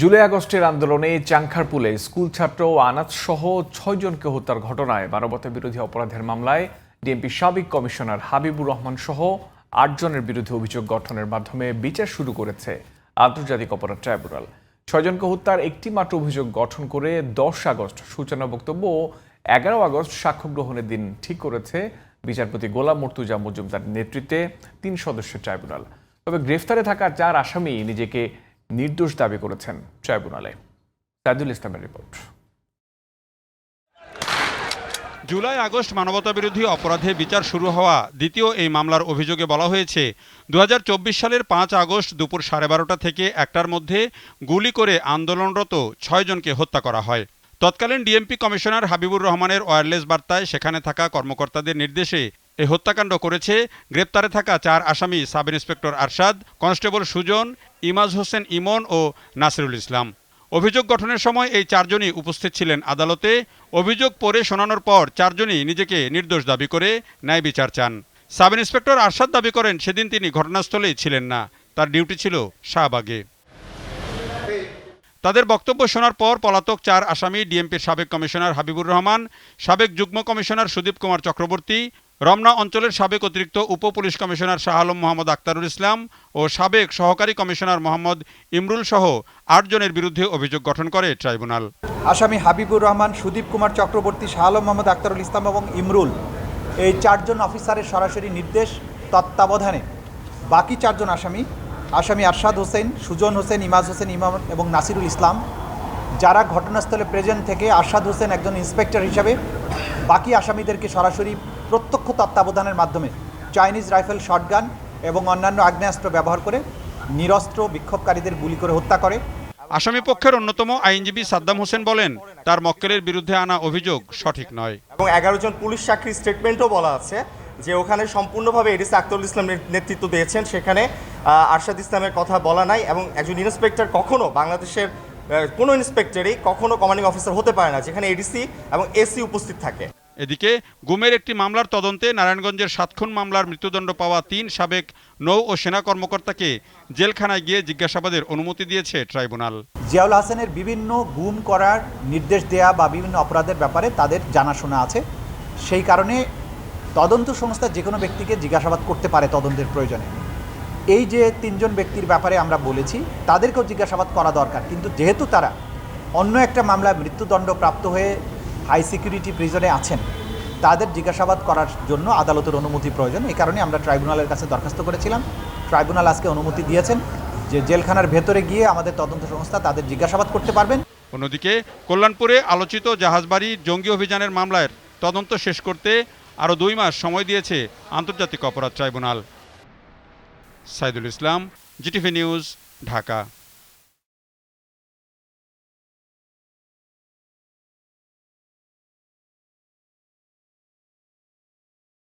জুলাই আগস্টের আন্দোলনে চাংখারপুলে স্কুল ছাত্র ও আনাজ সহ ছয়জনকে হত্যার ঘটনায় মানবতা বিরোধী অপরাধের মামলায় ডিএমপি সাবেক কমিশনার হাবিবুর রহমান সহ আটজনের বিরুদ্ধে অভিযোগ গঠনের মাধ্যমে বিচার শুরু করেছে আন্তর্জাতিক অপরাধ ট্রাইব্যুনাল। ছয়জনকে হত্যার একটি মাত্র অভিযোগ গঠন করে দশ আগস্ট সূচনা বক্তব্য ও এগারো আগস্ট সাক্ষ্য গ্রহণের দিন ঠিক করেছে বিচারপতি গোলাম মর্তুজা মজুমদার নেতৃত্বে তিন সদস্যের ট্রাইব্যুনাল। তবে গ্রেফতারে থাকা চার আসামি নিজেকে নির্দোষ দাবি করেছেন ট্রাইব্যুনালে। সাইদুল ইসলামের রিপোর্ট। জুলাই, আগস্ট মানবতাবিরোধী অপরাধে বিচার শুরু হওয়া দ্বিতীয় এই মামলার অভিযোগে বলা হয়েছে দু হাজার চব্বিশ সালের পাঁচ আগস্ট দুপুর সাড়ে বারোটা থেকে একটার মধ্যে গুলি করে আন্দোলনরত ছয়জনকে হত্যা করা হয়। তৎকালীন ডিএমপি কমিশনার হাবিবুর রহমানের ওয়্যারলেস বার্তায় সেখানে থাকা কর্মকর্তাদের নির্দেশে এই হত্যাকাণ্ড করেছে। গ্রেপ্তারে থাকা চার আসামি sub inspector Arshad, constable Sujan Imaj Hossain Emon ও নাসিরুল ইসলাম। অভিযোগ গঠনের সময় এই চারজনই উপস্থিত ছিলেন আদালতে। অভিযোগ পড়ে শোনানোর পর চারজনই নিজেকে নির্দোষ দাবি করে ন্যায় বিচার চান। সাব ইন্সপেক্টর আরশাদ দাবি করেন, সেদিন তিনি ঘটনাস্থলেই ছিলেন না। তার ডিউটি ছিল শাহবাগে। তাদের বক্তব্য শোনার পর পলাতক চার আসামি ডিএমপির সাবেক কমিশনার হাবিবুর রহমান, সাবেক যুগ্ম কমিশনার সুদীপ কুমার চক্রবর্তী রমনা অঞ্চলের সাবেক অতিরিক্ত উপ পুলিশ কমিশনার শাহ আলম মোহাম্মদ আক্তারুল ইসলাম ও সাবেক সহকারী কমিশনার মোহাম্মদ ইমরুল সহ আটজনের বিরুদ্ধে অভিযোগ গঠন করে ট্রাইব্যুনাল। আসামি হাবিবুর রহমান, সুদীপ কুমার চক্রবর্তী, শাহ আলম মোহাম্মদ আক্তারুল ইসলাম এবং ইমরুল। এই চারজন অফিসারের সরাসরি নির্দেশ, তত্ত্বাবধানে। বাকি চারজন আসামি আসামি আরশাদ হোসেন, সুজন হোসেন, ইমাজ হোসেন, ইমাম এবং নাসিরুল ইসলাম। যারা ঘটনাস্থলে প্রেজেন্ট থেকে আরশাদ হোসেন একজন ইন্সপেক্টর হিসাবে, বাকি আসামিদেরকে সরাসরি প্রত্যক্ষ তত্ত্বাবধানের মাধ্যমে চাইনিজ রাইফেল শটগান এবং অন্যান্য আগ্নেয়াস্ত্র ব্যবহার করে নিরস্ত্র বিক্ষোভকারীদের গুলি করে হত্যা করে। আসামি পক্ষের অন্যতম আইনজীবী সাদ্দাম হোসেন বলেন তার মক্কেলের বিরুদ্ধে আনা অভিযোগ সঠিক নয়। এবং এগারো জন পুলিশ সাক্ষীর স্টেটমেন্টও বলা আছে যে ওখানে সম্পূর্ণভাবে এডিসি আক্তরুল ইসলাম নেতৃত্ব দিয়েছেন। সেখানে আরশাদ ইসলামের কথা বলা নাই এবং একজন ইন্সপেক্টর কখনো বাংলাদেশের কোনো ইন্সপেক্টরই কখনো কমান্ডিং অফিসার হতে পারে না যেখানে এডিসি এবং এসি উপস্থিত থাকে। এদিকে গুমের একটি মামলার তদন্তে নারায়ণগঞ্জের সাতক্ষণ মামলার মৃত্যুদণ্ড পাওয়া তিন সাবেক নৌ ও সেনা কর্মকর্তাকে জেলখানায় গিয়ে জিজ্ঞাসাবাদের অনুমতি দিয়েছে ট্রাইব্যুনাল। জিয়াউল হাসানের বিভিন্ন গুম করার নির্দেশ দেয়া বা বিভিন্ন অপরাধের ব্যাপারে তাদের জানাশোনা আছে। সেই কারণে তদন্ত সংস্থা যে কোনো ব্যক্তিকে জিজ্ঞাসাবাদ করতে পারে তদন্তের প্রয়োজনে। এই যে তিনজন ব্যক্তির ব্যাপারে আমরা বলেছি, তাদেরকেও জিজ্ঞাসাবাদ করা দরকার। কিন্তু যেহেতু তারা অন্য একটা মামলায় মৃত্যুদণ্ড প্রাপ্ত হয়ে হাই সিকিউরিটি প্রিজনে আছেন। তাদের জিজ্ঞাসাবাদ করার জন্য আদালতের অনুমতি প্রয়োজন। এই কারণে আমরা ট্রাইব্যুনালের কাছে দরখাস্ত করেছিলাম। ট্রাইব্যুনাল আজকে অনুমতি দিয়েছেন যে জেলখানার ভেতরে গিয়ে আমাদের তদন্ত সংস্থা তাদের জিজ্ঞাসাবাদ করতে পারবেন। অন্যদিকে কল্যাণপুরে আলোচিত জাহাজবাড়ি জঙ্গি অভিযানের মামলার তদন্ত শেষ করতে আরও দুই মাস সময় দিয়েছে আন্তর্জাতিক অপরাধ tribunal. Saidul Islam, GTV news, Dhaka.